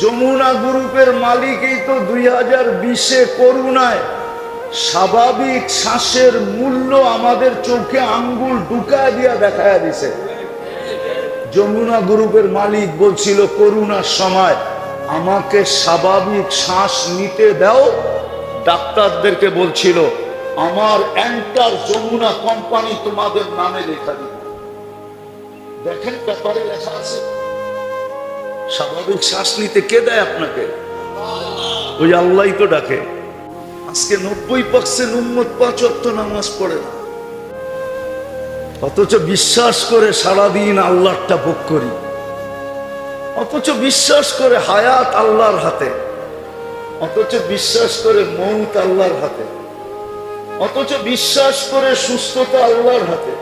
যমুনা গ্রুপের মালিকই তো দুই হাজার বিশে করুণায়। স্বাভাবিক শ্বাসের মূল্য আমাদের চোখে আঙ্গুল ঢুকায় দিয়া দেখায় দিছে। যমুনা গ্রুপের মালিক বলছিল, করুণার সময় আমাকে স্বাভাবিক শ্বাস নিতে দাও। ডাক্তারদেরকে বলছিল, আমার এন্টার যমুনা কোম্পানি তোমাদের নামে লেখা দিবে। দেখেন ব্যাপারে লেখা আছে। স্বাভাবিক শ্বাস নিতে কে দেয় আপনাকে? ওই আল্লাহ তো ডাকে। আজকে নব্বই পার্সেন্ট উন্মত পাঁচ নামাজ পড়ে না। অথচ বিশ্বাস করে সারাদিন আল্লাহটা ভোগ করি। অথচ বিশ্বাস করে হায়াত আল্লাহর হাতে। অথচ বিশ্বাস করে মৌত আল্লাহর হাতে। অথচ বিশ্বাস করে সুস্থতা আল্লাহর হাতে।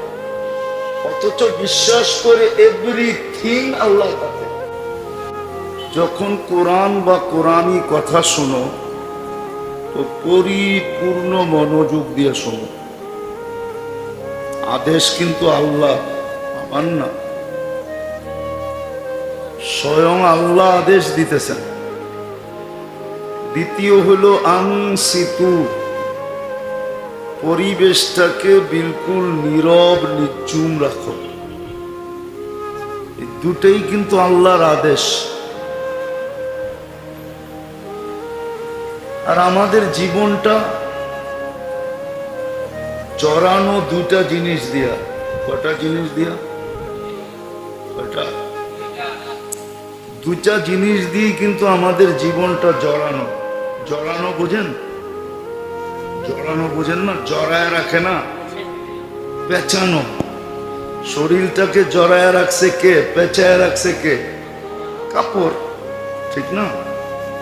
অথচ বিশ্বাস করে এভরিথিং আল্লাহর হাতে। যখন কোরআন বা কোরআনই কথা শোনো, তো পরিপূর্ণ মনোযোগ দিয়ে শোনো। আদেশ কিন্তু আল্লাহ, আমার না। স্বয়ং আল্লাহ আদেশ দিতেছেন। দ্বিতীয় হলো আংসিতু পরিবেশটাকে বিলকুল নীরব নিচুম রাখো। দুটেই কিন্তু আল্লাহর আদেশ। আর আমাদের জীবনটা চড়ানো দুটা জিনিস দিয়া। কটা জিনিস দিয়া? কটা দুটা জিনিস দিয়ে কিন্তু আমাদের জীবনটা জড়ানো। জড়ানো বোঝেন? জড়ানো বোঝেন না? জড়ায় রাখে না? পেঁচানো। শরীরটাকে জড়ায় রাখছে কে? পেঁচায় রাখছে কে? কাপড়। ঠিক না?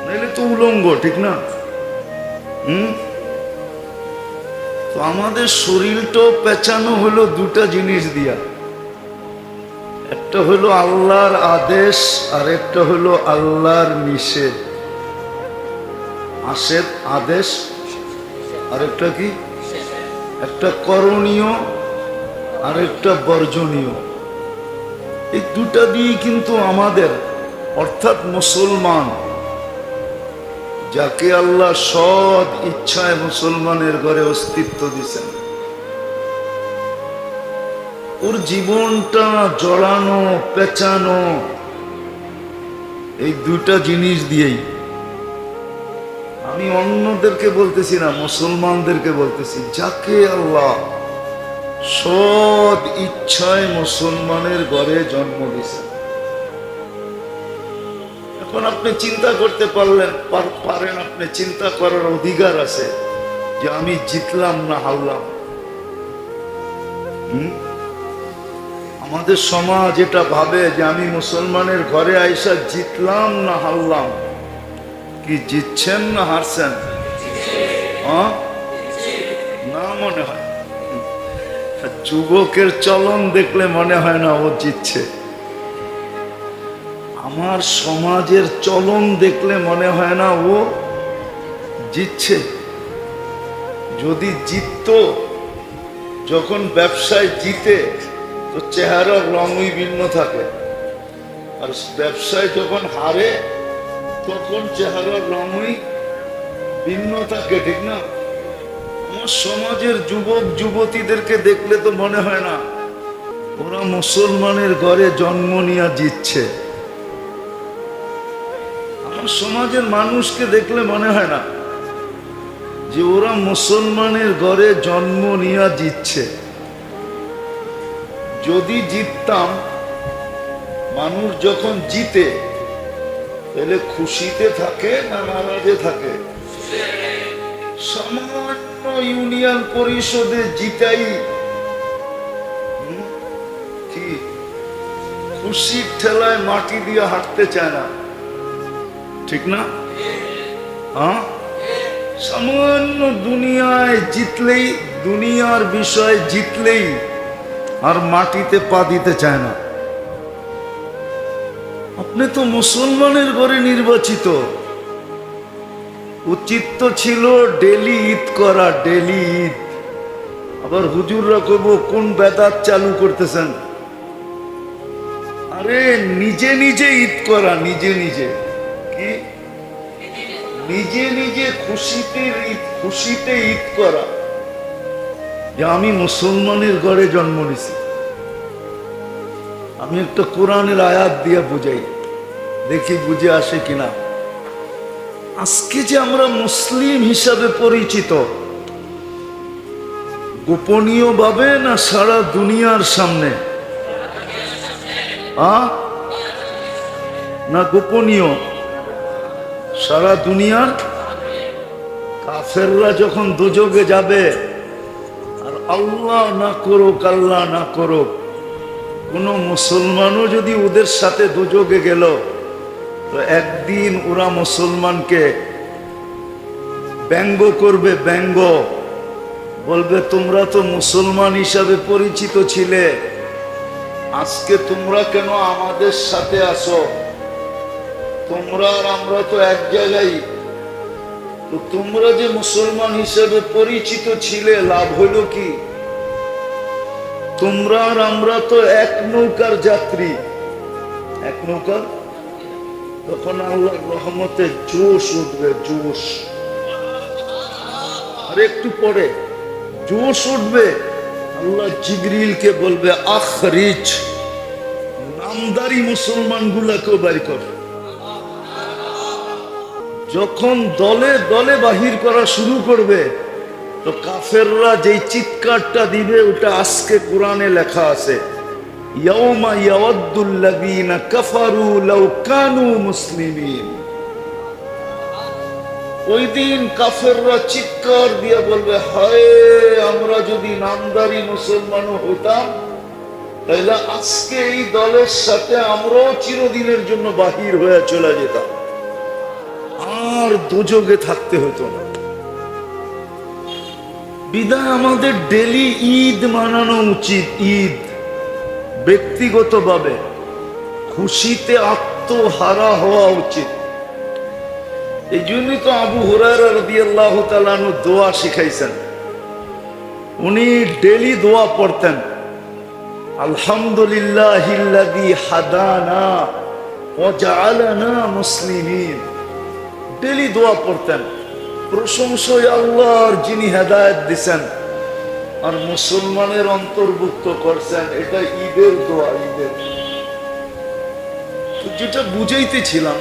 নাইলে তো উলঙ্গ, ঠিক না? হুম? তো আমাদের শরীরটাও পেঁচানো হলো দুটা জিনিস দিয়া। একটা হলো আল্লাহর আদেশ, আর একটা হলো আল্লাহর নিষেধ। আসেদ আদেশ, আর একটা কি? একটা করণীয়, আর একটা বর্জনীয়। এই দুটা দিয়ে কিন্তু আমাদের, অর্থাৎ মুসলমান যাকে আল্লাহ সৎ ইচ্ছায় মুসলমানের ঘরে অস্তিত্ব দিছেন। ওর জীবনটা জড়ানো, পেঁচানো, এই দুটা জিনিস দিয়েই। আমি অন্যদেরকে বলতেছি না, মুসলমানদেরকে বলতেছি, যাকে আল্লাহ সৎ ইচ্ছায় মুসলমানের ঘরে জন্ম দিয়েছেন এখন আপনি চিন্তা করতে পারলেন পারেন আপনি, চিন্তা করার অধিকার আছে যে আমি জিতলাম না হারলাম? আমাদের সমাজ এটা ভাবে যে আমি মুসলমানের ঘরে আইসা জিতলাম না হারলাম। কি জিতছেন না হারছেন? হ্যাঁ? না মনে হয়। যুবকের চলন দেখলে মনে হয় না ও জিতছে। আমার সমাজের চলন দেখলে মনে হয় না ও জিতছে। যদি জিতত, যখন ব্যবসায় জিতে, তো চেহারার রঙই ভিন্ন থাকে। আর ব্যবসায় যখন হারে, তখন চেহারার রঙই ভিন্ন থাকে, ঠিক না? আমার সমাজের যুবক, যুবতীদেরকে দেখলে তো মনে হয় না, ওরা মুসলমানের ঘরে জন্ম নিয়ে জিতছে। সমাজের মানুষকে দেখলে মনে হয় না যে ওরা মুসলমানের ঘরে জন্ম নিয়ে জিতছে। যদি জিততাম, মানুষ যখন জিতে, তাহলে খুশিতে থাকে না নারাজে থাকে? সামান্য ইউনিয়ন পরিষদে জিতাই। খুশির ঠেলায় মাটি দিয়ে হাঁটতে চায় না। ঠিক না? হ্যাঁ সামান্য দুনিয়ায় জিতলেই, দুনিয়ার বিষয় জিতলেই আর মাটিতে পা দিতে চায় না। আপনি তো মুসলমানের ঘরে নির্বাচিত। উচিত তো ছিল ডেলি ঈদ করা, ডেলি ঈদ। আবার হুজুররা কব কোন বেদাত চালু করতেছেন? আরে, নিজে নিজে ঈদ করা, নিজে নিজে। কি নিজে নিজে খুশিতে ঈদ খুশিতে ঈদ করা। যে আমি মুসলমানের ঘরে জন্ম নিছি। আমি একটা কোরআনের আয়াত দিয়ে বুঝাই। দেখি বুঝে আসে কিনা। আজকে যে আমরা মুসলিম হিসাবে পরিচিত গোপনীয় ভাবে না সারা দুনিয়ার সামনে? না গোপনীয়। সারা দুনিয়ার কাফেররা যখন দুযোগে যাবে, আর আল্লাহ না করুক, আল্লাহ না করুক, কোনো মুসলমানও যদি ওদের সাথে দুযোগে গেল, তো একদিন ওরা মুসলমানকে ব্যঙ্গ করবে, ব্যঙ্গ। বলবে, তোমরা তো মুসলমান হিসাবে পরিচিত ছিলে, আজকে তোমরা কেন আমাদের সাথে আসো? তোমরা আর আমরা তো এক জায়গায়। তো তোমরা যে মুসলমান হিসেবে পরিচিত ছিলে, লাভ হইল কি? তোমরা আর আমরা তো এক নৌকার যাত্রী। এক নৌকার? তখন আল্লাহ রহমতে জোশ উঠবে, জোশ। আর একটু পরে জোশ উঠবে, আল্লাহ জিবরিলকে বলবে, আখরিজ, নামদারি মুসলমান গুলাকেও বাড়ি কর। যখন দলে দলে বাহির করা শুরু করবে, তো কাফেররা যেই চিৎকারটা দিবে, ওটা আজকে কোরআনে লেখা আছে। দিয়ে বলবে, হায়, আমরা যদি নামদারি মুসলমান তাহলে আজকে এই দলের সাথে আমরাও চিরদিনের জন্য বাহির হয়ে চলে যেতাম। আর দুযোগে থাকতে হতো না। বিদায় আমাদের ডেলি ঈদ মানানো উচিত, ঈদ। ব্যক্তিগতভাবে খুশিতে আত্মহারা হওয়া উচিত। এই জন্যই তো আবু তাআলা আনহু দোয়া শিখাইছেন। উনি ডেলি দোয়া পড়তেন, আলহামদুলিল্লাহিল্লাযী হাদানা মুসলিমিন। ডেলি দোয়া পড়তেন। প্রশংসই আল্লাহর যিনি হেদায়েত দিছেন। আর মুসলমানের অন্তর্ভুক্ত করছেন, এটা ঈদের দোয়া, ঈদের। যেটা বুঝাইতেছিলাম,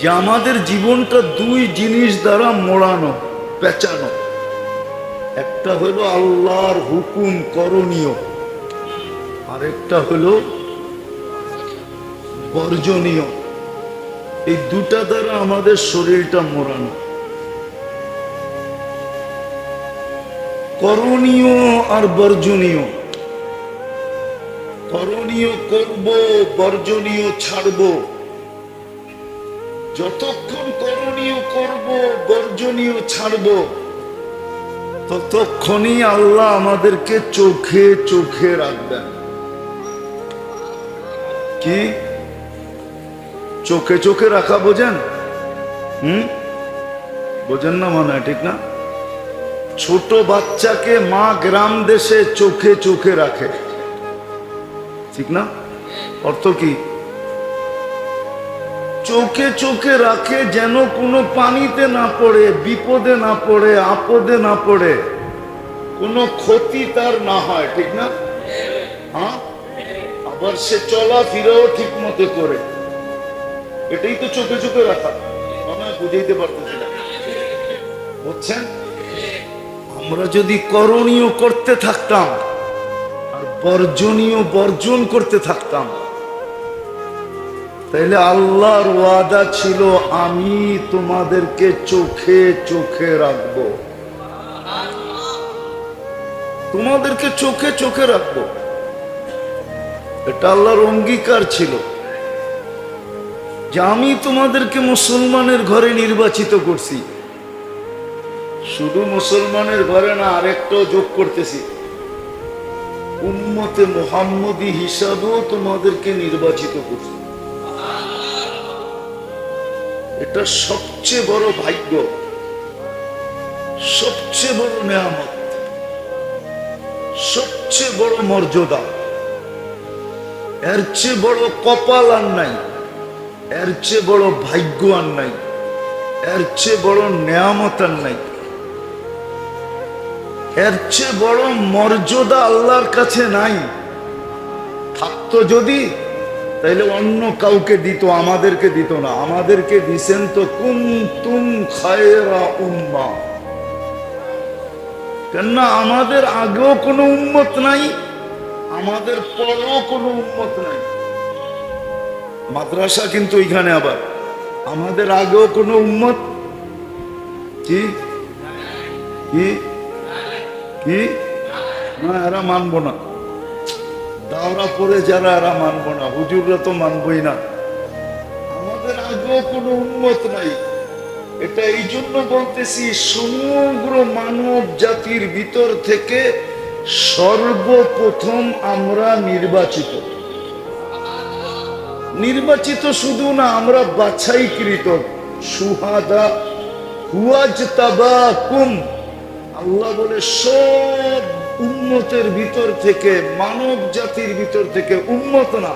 যে আমাদের জীবনটা দুই জিনিস দ্বারা মোড়ানো, পেঁচানো। একটা হলো আল্লাহর হুকুম করণীয়, আরেকটা হলো বর্জনীয়। এই দুটা দ্বারা আমাদের শরীরটা মোড়ানো। করণীয় আর বর্জনীয়। করণীয় করব, বর্জনীয় ছাড়ব। যতক্ষণ করণীয় করব, বর্জনীয় ছাড়ব, ততক্ষণই আল্লাহ আমাদেরকে চোখে চোখে রাখবেন। কি? চোখে চোখে রাখা বোঝেন? হুম? বোঝেন না মনে, ঠিক না? ছোট বাচ্চাকে মা গ্রাম দেশে চোখে চোখে রাখে। ঠিক না? অর্থ কি? চোখে চোখে রাখে যেন কোনো পানিতে না পড়ে, বিপদে না পড়ে, আপদে না পড়ে। কোনো ক্ষতি তার না হয়, ঠিক না? হ্যাঁ? আবার সে চলাফেরাও ঠিক মতো করে। এটাই তো চোখে চোখে রাখা। মনে বুঝাইতে পারতেছি না। বুঝছেন? আমরা যদি করণীয় করতে থাকতাম, আর বর্জনীয় বর্জন করতে থাকতাম, তাইলে আল্লাহর ওয়াদা ছিল, আমি তোমাদেরকে চোখে চোখে রাখব। তোমাদেরকে চোখে চোখে রাখব। এটা আল্লাহর অঙ্গীকার ছিল। যে আমি তোমাদেরকে মুসলমানের ঘরে নির্বাচিত করছি। শুধু মুসলমানের ঘরে না, আরেকটাও যোগ করতেছি। উম্মতে মোহাম্মদী হিসাবেও তোমাদেরকে নির্বাচিত করছি। এটা সবচেয়ে বড় ভাগ্য, সবচেয়ে বড় নেয়ামত, সবচেয়ে বড় মর্যাদা। এর চেয়ে বড় কপাল আর নাই। এর চেয়ে বড় ভাগ্য আর নাই। এর চেয়ে বড় নেয়ামত আর নাই। এর চেয়ে বড় মর্যাদা আল্লাহর কাছে নাই। থাকতো যদি, তাইলে অন্য কাউকে দিত, আমাদেরকে দিত না। আমাদেরকে দিছেন তো কুম তুম খায়রা উম্মা। কেননা আমাদের আগেও কোনো উন্মত নাই, আমাদের পরেও কোনো উন্মত নাই। মাদ্রাসা কিন্তু এখানে আবার। আমাদের আগেও কোনো উন্মত কি? কি? কি? না, এরা মানবো না। দাওরা পরে যারা, এরা মানবো না। হুজুররা তো মানবই না। আমাদের আগেও কোনো উন্মত নাই। এটা এই জন্য বলতেছি, সমগ্র মানব জাতির ভিতর থেকে সর্বপ্রথম আমরা নির্বাচিত। নির্বাচিত শুধু না আমরা বাছাইকৃত। সুহাদা হুয়াজ তাবাকুম। আল্লাহ বলে সব উন্মতের ভিতর থেকে মানব জাতির ভিতর থেকে উন্মত না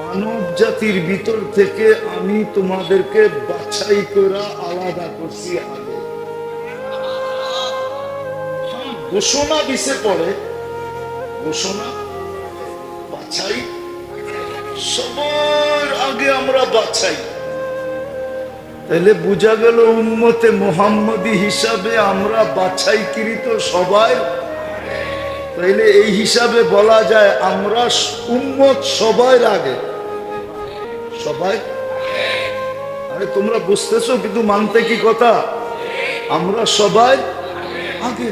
মানব জাতির ভিতর থেকে আমি তোমাদেরকে বাছাই করা আলাদা করছি আগে। হ্যাঁ, ঘোষণা দিছে পরে। ঘোষণা বাছাই সবার আগে আমরা বাছাই তাহলে বোঝা গেল উম্মতে মোহাম্মদী হিসাবে আমরা বাছাইকৃত সবাই। তাইলে এই হিসাবে বলা যায় আমরা উম্মত সবাই আগে। সবাই? আরে, তোমরা বুঝতেছো কিন্তু মানতে কি কথা? আমরা সবাই আগে।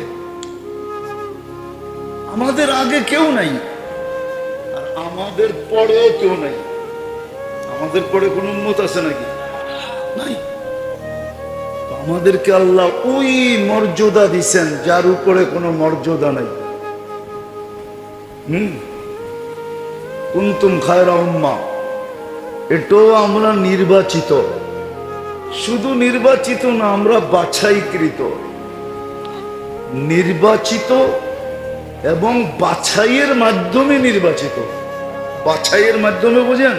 আমাদের আগে কেউ নাই। আমাদের পরেও কেউ নাই। আমাদের পরে কোনো উন্মত আছে নাকি? নাই। আমাদেরকে আল্লাহ ওই মর্যাদা দিছেন, যার উপরে কোনো মর্যাদা নাই। হুম? কুন্তুম খায়রা উম্মা। এটাও আমরা নির্বাচিত। শুধু নির্বাচিত না, আমরা বাছাইকৃত। নির্বাচিত এবং বাছাইয়ের মাধ্যমে নির্বাচিত। বাছাইয়ের মাধ্যমে বুঝেন?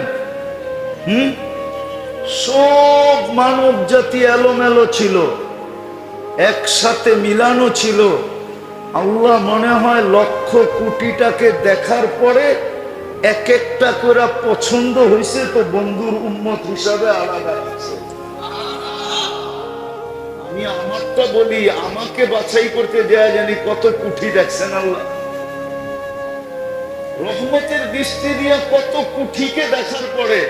হুম? সব মানব জাতি এলোমেলো ছিল। একসাথে মিলানো ছিল। আল্লাহ মনে হয় লক্ষ কোটিটাকে দেখার পরে এক একটা করে পছন্দ হয়েছে তো বন্ধুর উন্মত হিসাবে আলাদা আছে আমি আমারটা বলি, আমাকে বাছাই করতে দেয়া জানি কত কুঠি দেখছেন আল্লাহ। রহমতের দৃষ্টি দিয়ে কত কুঠিকে দেখার পরে,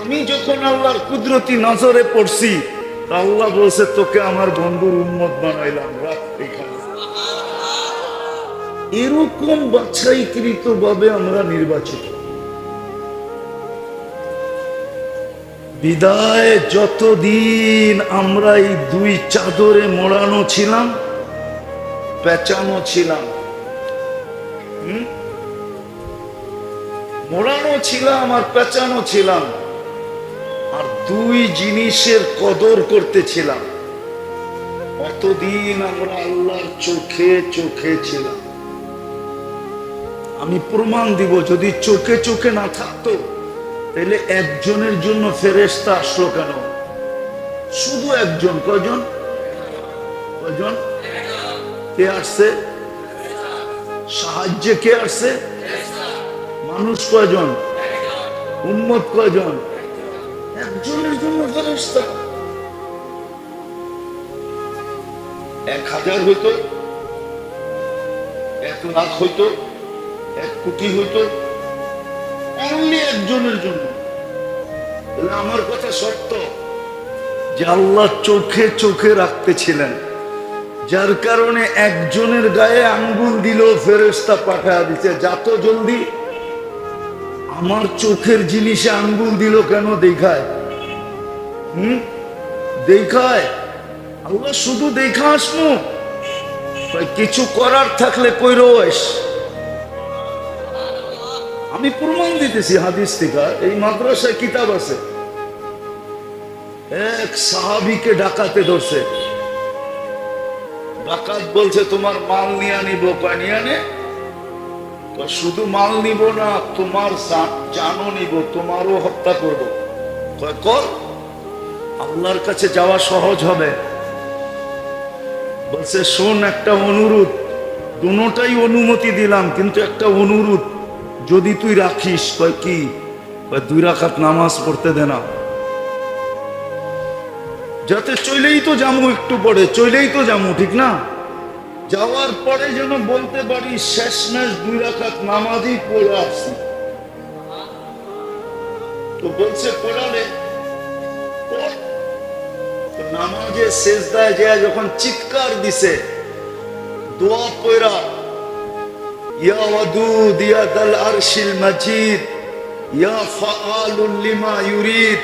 আমি যখন আল্লাহর কুদরতি নজরে পড়ছি, আল্লাহ বলছে, তোকে আমার বন্ধুর উন্মত বানাইলাম এরকম বাছাইকৃত ভাবে আমরা নির্বাচিত। বিদায়, যতদিন আমরা এই দুই চাদরে মোড়ানো ছিলাম, পেঁচানো ছিলাম। হুম? মোড়ানো ছিলাম আর পেঁচানো ছিলাম। আর দুই জিনিসের কদর করতেছিলাম। অতদিন আমরা আল্লাহর চোখে চোখে ছিলাম। আমি প্রমাণ দিব, যদি চোখে চোখে না থাকতো, তাহলে একজনের জন্য ফেরেস্তা আসলো কেন? শুধু একজন, কয়জন? কয়জন? কে আসছে? সাহায্যে কে আসছে? মানুষ কয়জন? উম্মত কয়জন? একজনের জন্য ফেরেস্তা এক হাজার হইতো এক লাখ হইতো, এক কোটি হইতো অনলি একজনের জন্য। আমার কথা সত্য? যে আল্লাহ চোখে চোখে রাখতেছিলেন, যার কারণে একজনের গায়ে আঙ্গুল দিল ফেরেস্তা পাঠায় দিতে যাত জলদি আমার চোখের জিনিসে আঙ্গুল দিল কেন দেখায়? হুম? দেখায়? আল্লাহ শুধু দেখা আসমু কিছু করার থাকলে কইরোস আমি প্রমাণ দিতেছি হাদিস থেকে, এই মাদ্রাসায় কিতাব আছে। এক সাহাবিকে ডাকাতে ধরছে। ডাকাত বলছে, তোমার মাল নিয়ে নিব কয়, নিয়ে নে কয় শুধু মাল নিব না, তোমার জানও নিব, তোমারও হত্যা করব। কর। আল্লাহর কাছে যাওয়া সহজ হবে। বলছে, শোন, একটা অনুরোধ। দুটাই অনুমতি দিলাম, কিন্তু একটা অনুরোধ। যদি তুই রাখিস, কয়, কি? দুই রাখাত নামাজ পড়তে দে না। যাতে চলেই তো যামু একটু পরে চলেই তো যামু ঠিক না? যাওয়ার পরে যেন বলতে পারি শেষ ম্যাচ দুই রাখাত নামাজই পড়ে আসছি তো বলছে। তো নামাজে শেষদায় যায় যখন চিৎকার দিছে, দোয়া পয়রা, ইয়া ওয়াদুদ, ইয়া দাল আরশিল মাজিদ, ইয়া ফাআলুল লিমা ইউরিদ,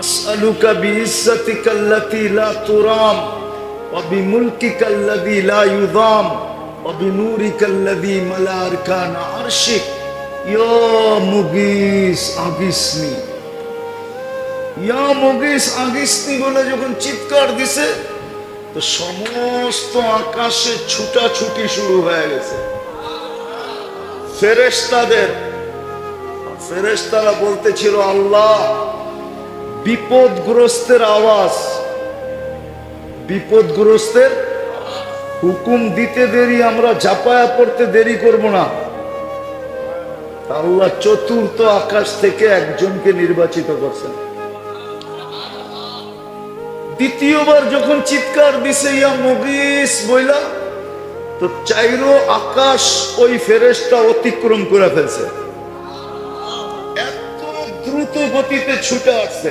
আসআলুকা বিইজ্জাতিকা আল্লাতী লা তুরাম বলে যখন চিৎকার দিছে, তো সমস্ত আকাশে ছুটাছুটি শুরু হয়ে গেছে। ফেরেশতাদের, ফেরেশতারা বলতেছিল, আল্লাহ, বিপদগ্রস্তের আওয়াজ বিপদগ্রস্তের হুকুম দিতে দেরি, আমরা ঝাপায়া পড়তে দেরি করব না। আল্লাহ চতুর্থ আকাশ থেকে একজনকে নির্বাচিত করছেন। দ্বিতীয়বার যখন চিৎকার দিছে, ইয়া মুগিস বইলা, তো চাইরো আকাশ ওই ফেরেশতা অতিক্রম করে ফেলছে। এত দ্রুত গতিতে ছুটে আসছে।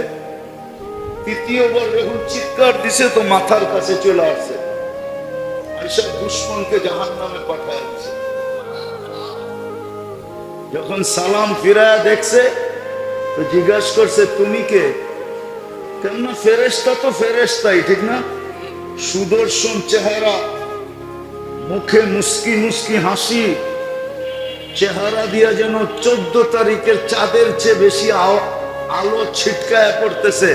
তৃতীয়বার যখন চিৎকার দিছে তো মাথার কাছে চলে আসছে আইসা দুশ্মনকে জাহান নামে পাঠায় যখন সালাম ফিরায়া দেখছে, তো জিজ্ঞাসা করছে, তুমি কে? কেননা ফেরেস্তা তো ফেরেস্তাই ঠিক না? সুদর্শন চেহারা, মুখে মুস্কি মুস্কি হাসি, চেহারা দিয়া যেন চোদ্দ তারিখের চাঁদের চেয়ে বেশি আলো ছিটকায় পড়তেছে।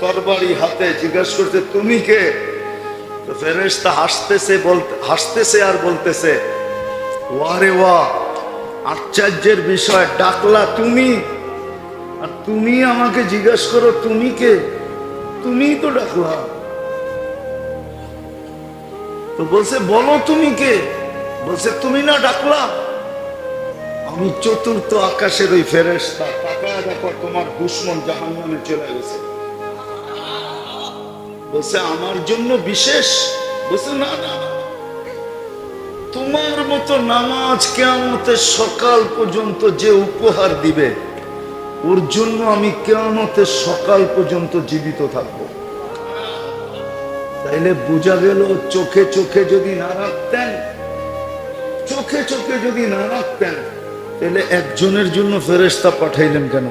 তরবারি হাতে জিজ্ঞাসা করতে তুমি কে? ফেরেস্তা হাসতেছে বলতে হাসতেছে আর বলতেছে, ওয়ারে ওয়া, আশ্চর্যের বিষয়, ডাকলা তুমি। আর তুমি আমাকে জিজ্ঞাসা করো, তুমি কে? তুমিই তো ডাকলা। তো বলছে, বলো তুমি কে? বলছে, তুমি না ডাকলা? আমি চতুর্থ আকাশের ওই ফেরেস্তা তাকায় দেখো তোমার দুশ্মন নামে চলে গেছে। বলছে, আমার জন্য বিশেষ? বলছে, না না। তোমার মতো নামাজ কেয়ামতের সকাল পর্যন্ত যে উপহার দিবে, ওর জন্য আমি কেয়ামতের সকাল পর্যন্ত জীবিত থাকব। তাইলে বোঝা গেল, চোখে চোখে যদি না রাখতেন, চোখে চোখে যদি না রাখতেন তাহলে একজনের জন্য ফেরেস্তা পাঠাইলেন কেন?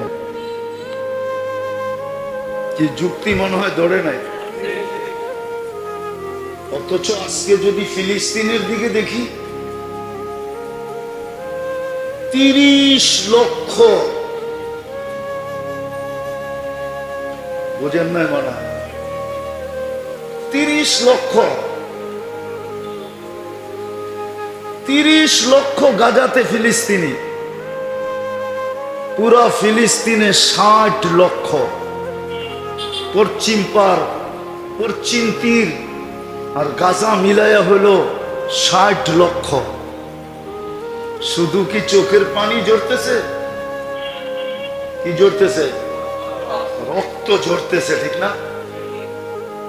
যে যুক্তি মনে হয় ধরে নাই। অথচ আজকে যদি ফিলিস্তিনের দিকে দেখি, তিরিশ লক্ষ। বোঝেন নাই মনে? তিরিশ লক্ষ। তিরিশ লক্ষ গাজাতে ফিলিস্তিনি। পুরা ফিলিস্তিনে ষাট লক্ষ। পশ্চিম পার, পশ্চিম তীর। আর গাজা মিলাইয়া হলো ষাট লক্ষ। শুধু কি চোখের পানি জড়তেছে কি জড়তেছে রক্ত ঝরতেছে, ঠিক না?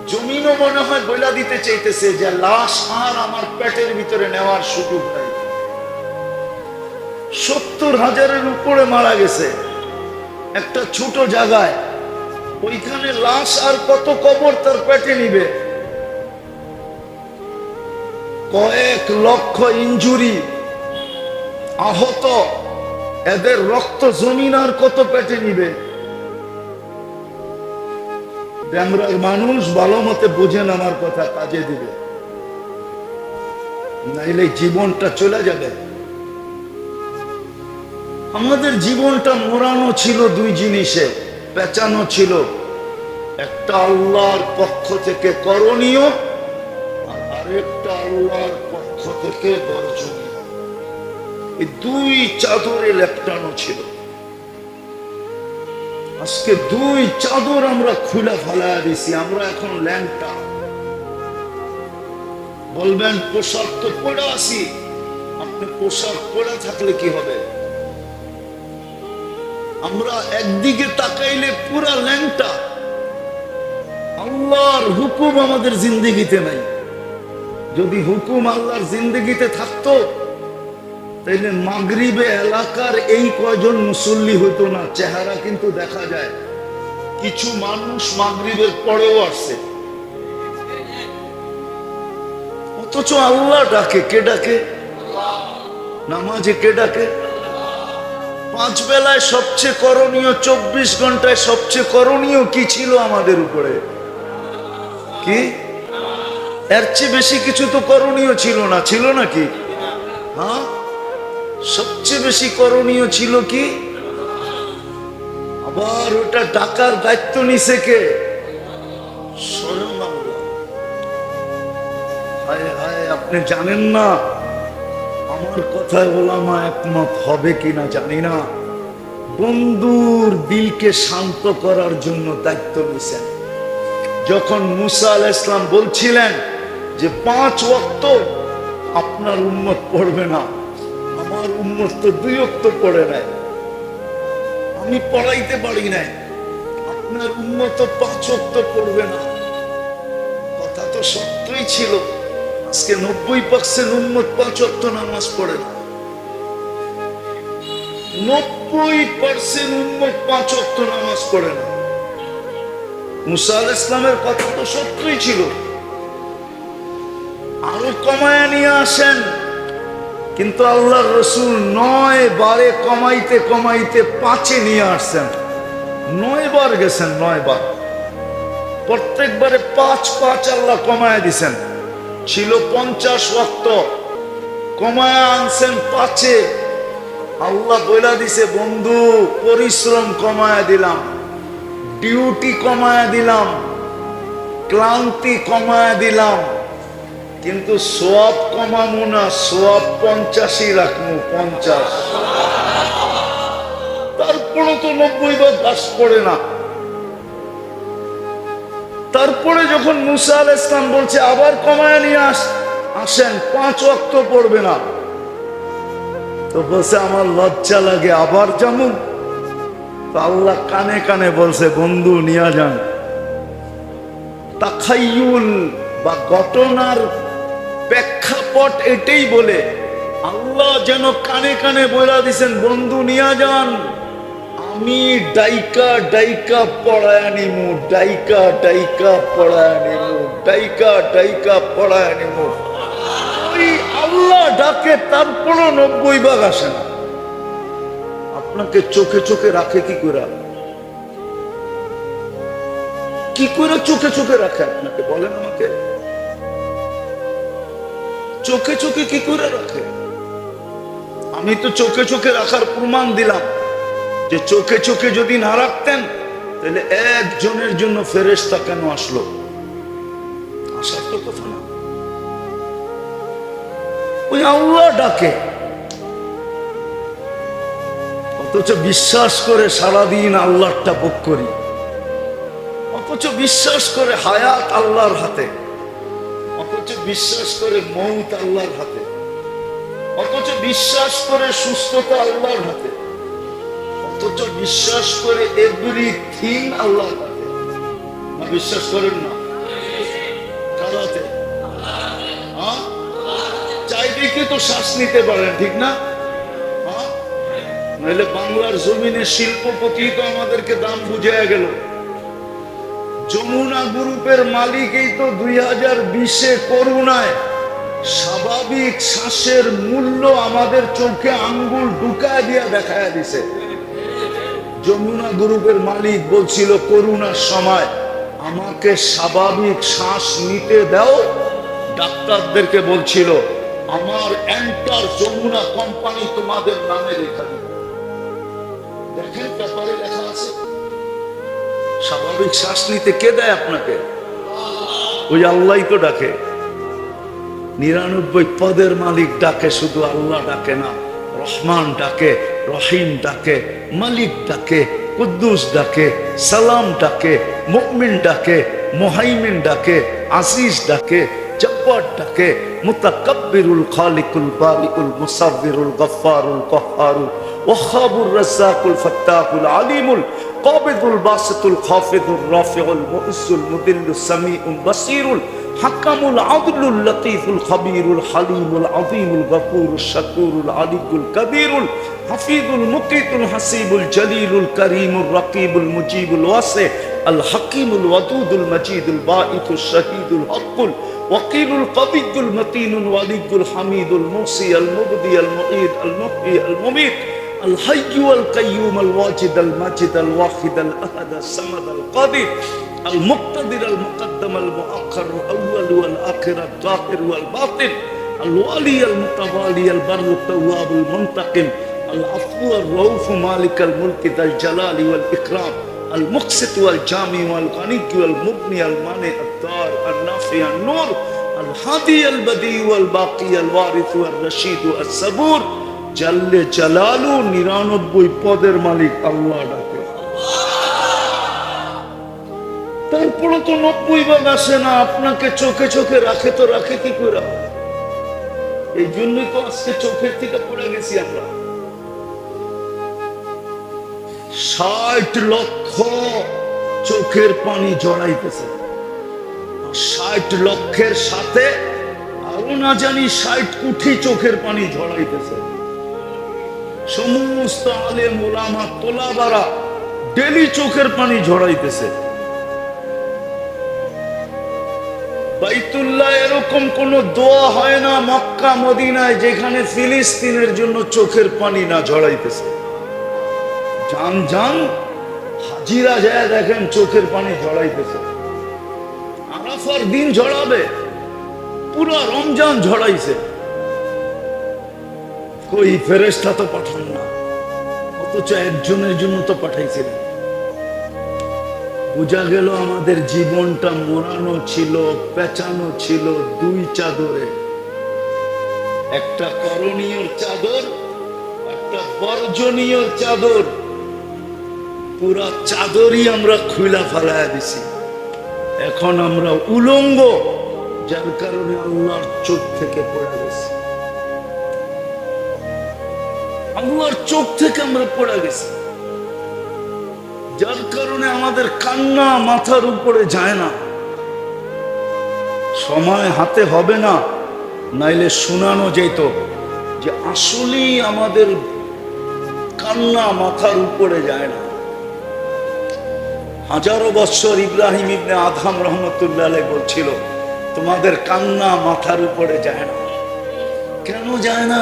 জমিনও মনে হয় বইলা দিতে চাইতেছে যে লাশ আর আমার পেটের ভিতরে নেওয়ার সুযোগ নাই। সত্তর হাজারের উপরে মারা গেছে। একটা ছোট জায়গায়, ওইখানে লাশ আর কত কবর তার পেটে নিবে? কয়েক লক্ষ ইঞ্জুরি। আহত। এদের রক্ত জমিন আর কত পেটে নিবে? মানুষ ভালো মতে বোঝেন আমার কথা কাজে দিবে। নাইলে জীবনটা চলে যাবে। আমাদের জীবনটা মোড়ানো ছিল দুই জিনিসে, পেঁচানো ছিল। একটা আল্লাহর পক্ষ থেকে করণীয় আল্লাহর পক্ষ থেকে বর্জনীয় এই দুই চাদরে লেপটানো ছিল। আজকে দুই চাদর আমরা খুলে ফেলা দিছি, আমরা এখন ল্যাংটা। বলবেন, পোশাক তো পরে আসি আপনি পোশাক পরে থাকলে কি হবে? আমরা একদিকে তাকাইলে পুরা ল্যাংটা। আল্লাহর হুকুম আমাদের জিন্দগিতে নাই। যদি হুকুম আল্লাহর জিন্দগিতে থাকতো, তাইলে মাগরিবে এলাকার এই কয়জন মুসল্লি হতো না, চেহারা কিন্তু দেখা যায়। কিছু মানুষ মাগরিবের পরেও আসছে অথচ আল্লাহ ডাকে, কে ডাকে? নামাজে কে ডাকে? পাঁচ বেলায় সবচেয়ে করণীয়, চব্বিশ ঘন্টায় সবচেয়ে করণীয় কি ছিল আমাদের উপরে? কি? এর চেয়ে বেশি কিছু তো করণীয় ছিল না। ছিল নাকি হ্যাঁ? সবচেয়ে বেশি করণীয় ছিল কি? আবার ওটা ডাকার দায়িত্ব নিছে কে? আপনি জানেন না? আমার কথায় ওলামা একমত হবে কিনা জানি না। বন্ধুর দিলকে শান্ত করার জন্য দায়িত্ব নিছেন। যখন মুসা আল ইসলাম বলছিলেন যে পাঁচ ওয়াক্ত আপনার উন্মত পড়বে না, আমার উন্মত তো দুই অক্ত পড়ে নাই। আমি পড়াইতে পারি নাই, আপনার উন্মত পাঁচ অক্ত পড়বে না। কথা তো সত্যই ছিল, আজকে নব্বই পার্সেন্ট উন্মত পাঁচ অক্ত নামাজ পড়ে না। নব্বই পার্সেন্ট উন্মত পাঁচ অক্ত নামাজ পড়ে না। মুসা আল ইসলামের কথা তো সত্যই ছিল। আরও কমায় নিয়ে আসেন। কিন্তু আল্লাহ রসুল নয় বারে কমাইতে কমাইতে পাঁচে নিয়ে আসছেন। নয় বার গেছেন, নয় বার। প্রত্যেকবারে পাঁচ পাঁচ আল্লাহ কমায় দিছেন। ছিল পঞ্চাশ ওয়াক্ত। কমায় আনছেন পাঁচে। আল্লাহ বইলা দিছে, বন্ধু, পরিশ্রম কমায় দিলাম। ডিউটি কমায় দিলাম। ক্লান্তি কমায় দিলাম। কিন্তু সোয়াব কমামু না, সোয়াব পঞ্চাশই রাখব পঞ্চাশ। তারপরে তো নব্বই বার বাস পড়ে না। তারপরে যখন মুসা আল ইসলাম বলছে, আবার কমায় নিয়ে আস। আসেন, পাঁচ অক্ত পড়বে না। তো বলছে, আমার লজ্জা লাগে, আবার যেমন তো আল্লাহ কানে কানে বলছে, বন্ধু, নিয়ে যান। তাখাইয়ুল বা ঘটনার প্রেক্ষাপট এটাই বলে, আল্লাহ যেন কানে কানে বলে দিছেন, বন্ধু নিয়া যান। আমি ডাইকা ডাইকা পড়ায় নিমু, ডাইকা ডাইকা পড়ায় নিমু, ডাইকা ডাইকা পড়ায় নিমু। ওই আল্লাহ ডাকে, তারপরও নব্বই ভাগ আসে না। আপনাকে চোখে চোখে রাখে কি করে কি করে চোখে চোখে রাখে আপনাকে, বলেন আমাকে। চোখে চোখে কি করে রাখে? আমি তো চোখে চোখে রাখার প্রমাণ দিলাম যে চোখে চোখে যদি না রাখতেন, তাহলে একজনের জন্য ফেরেশতা কেন আসলো? আসার তো কথা না। ওই আল্লাহ ডাকে। অথচ বিশ্বাস করে সারাদিন আল্লাহটা ভোগ করি। অথচ বিশ্বাস করে হায়াত আল্লাহর হাতে। অথচ বিশ্বাস করে মৌত আল্লাহর হাতে। অথচ বিশ্বাস করে সুস্থতা আল্লাহর হাতে। অথচ বিশ্বাস করে এভরিথিং আল্লাহর হাতে। না বিশ্বাস করেন না? কার হাতে? হ্যাঁ? চাইলে কি তো শ্বাস নিতে পারেন, ঠিক না? নইলে বাংলার জমিনে শিল্পপতি তো আমাদেরকে দাম বুঝে গেল। যমুনা গ্রুপের মালিকই তো দুই হাজার বিশে করুণায়। স্বাভাবিক শ্বাসের মূল্য আমাদের চোখে আঙ্গুল ঢুকায় দিয়া দেখায় দিছে। যমুনা গ্রুপের মালিক বলছিল, করুণার সময় আমাকে স্বাভাবিক শ্বাস নিতে দাও। ডাক্তারদেরকে বলছিল, আমার এন্টার যমুনা কোম্পানি তোমাদের নামে লেখা দেখেন, পেপারে লেখা আছে। স্বাভাবিক শ্বাস নিতে কে দেয় আপনাকে? ওই আল্লাহ তো ডাকে। নিরানব্বই পদের মালিক ডাকে, শুধু আল্লাহ ডাকে না, রহমান ডাকে, রহিম ডাকে, মালিক ডাকে, কুদ্দুস ডাকে, সালাম ডাকে মুকমিন ডাকে, মোহাইমিন ডাকে আসিস ডাকে, জব্বার ডাকে, মুতাকাব্বিরুল খালিকুল বারিকুল মুসাব্বিরুল গফারুল কহ্হারুল ওয়াহাবুর রাজ্জাকুল ফাত্তাহুল আলিমুল قابض الباسط الخافض الرافع المؤس المذل السميع البصير حكم العدل اللطيف الخبير الحليم العظيم الغفور الشكور العلي الكبير الحفيظ المقيت الحسيب الجليل الكريم الرقيب المجيب الواسع الحكيم الودود المجيد البائث الشهيد الحق وقيل القوي المتين الولي الحميد الموصي المبدي المعيد المحيي المميت الحي والقيوم الواجد الماجد الواحد الأحد الصمد القادر المقتدر المقدم المؤخر الأول والآخر الظاهر والباطن الوالي المتوالي البر التواب المنتقم العفو الرؤوف مالك الملك ذا الجلال والإكرام المقسط والجامع والغني والمبني المانع الدار النافع النور الهادي البديع والباقي الوارث والرشيد الصبور জাল্লে জালালু নিরানব্বই পদের মালিক আল্লাহ ডাকে। তারপরে তো নব্বই ভাগ আসে না, আপনাকে চোখে চোখে রাখে তো রাখে কি করে? এই জন্যই তো আজকে চোখের থেকে পড়ে গেছি আমরা। ষাট লক্ষ চোখের পানি জড়াইতেছে। ষাট লক্ষের সাথে আরও না জানি ষাট কোটি চোখের পানি ঝড়াইতেছে সমস্ত আলে মোলামা তোলাবারা ডেলি চোখের পানি ঝড়াইতেছে বাইতুল্লাহ এরকম কোন দোয়া হয় না মক্কা, মদিনায়, যেখানে ফিলিস্তিনের জন্য চোখের পানি না ঝড়াইতেছে যান যান, হাজিরা যায় দেখেন চোখের পানি ঝড়াইতেছে আরাফার দিন ঝড়াবে পুরো রমজান ঝড়াইছে কই ফেরেস্তা তো পাঠান না। অথচ একজনের জন্য তো পাঠাইছিলেন। বোঝা গেল আমাদের জীবনটা মোড়ানো ছিল, পেঁচানো ছিল দুই চাদরে। একটা করণীয় চাদর, একটা বর্জনীয় চাদর। পুরা চাদরই আমরা খুলা ফেলায় দিছি। এখন আমরা উলঙ্গ, যার কারণে আল্লাহর চোখ থেকে পড়ে গেছি। আল্লাহর চোখ থেকে আমরা পড়ে গেছি। যার কারণে আমাদের কান্না মাথার উপরে যায় না। সময় হাতে হবে না, নাইলে শোনানো যেত যে আসলেই আমাদের কান্না মাথার উপরে যায় না। হাজারো বৎসর ইব্রাহিম ইবনে আধাম রহমতুল্লাহ বলছিল, তোমাদের কান্না মাথার উপরে যায় না। কেন যায় না?